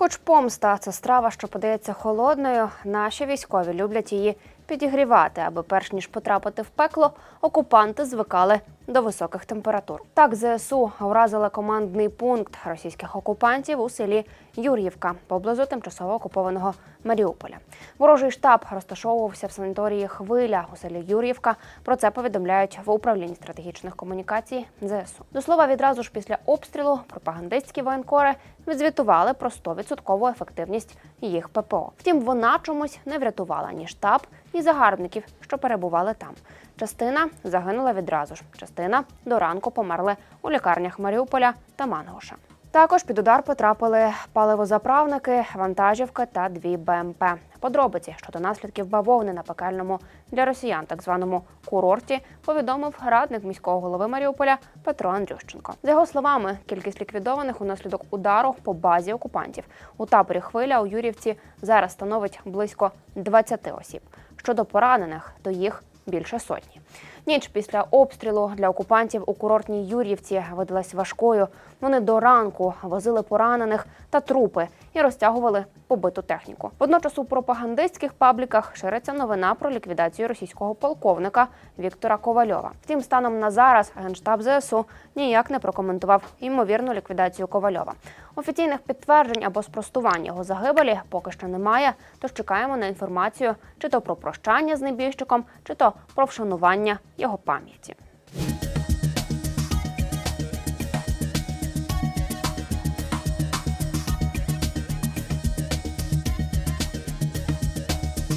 Хоч помста це страва, що подається холодною, наші військові люблять її підігрівати, аби перш ніж потрапити в пекло, окупанти звикали до високих температур. Так ЗСУ вразили командний пункт російських окупантів у селі Юр'ївка поблизу тимчасово окупованого Маріуполя. Ворожий штаб розташовувався в санаторії Хвиля у селі Юр'ївка. Про це повідомляють в управлінні стратегічних комунікацій ЗСУ. До слова, відразу ж після обстрілу пропагандистські воєнкори відзвітували про 100% ефективність їх ППО. Втім, вона чомусь не врятувала ні штаб, загарбників, що перебували там. Частина загинула відразу ж, частина до ранку померли у лікарнях Маріуполя та Мангоша. Також під удар потрапили паливозаправники, вантажівка та дві БМП. Подробиці щодо наслідків бавовни на пекельному для росіян, так званому курорті, повідомив радник міського голови Маріуполя Петро Андрющенко. За його словами, кількість ліквідованих унаслідок удару по базі окупантів у таборі хвиля у Юрівці зараз становить близько 20 осіб. Щодо поранених, то їх більше сотні. Ніч після обстрілу для окупантів у курортній Юр'ївці видалась важкою. Вони до ранку возили поранених та трупи і розтягували побиту техніку. Водночас у пропагандистських пабліках шириться новина про ліквідацію російського полковника Віктора Ковальова. Втім, станом на зараз генштаб ЗСУ ніяк не прокоментував ймовірну ліквідацію Ковальова. Офіційних підтверджень або спростувань його загибелі поки що немає. Тож чекаємо на інформацію чи то про прощання з небіжчиком, чи то про вшанування його пам'яті.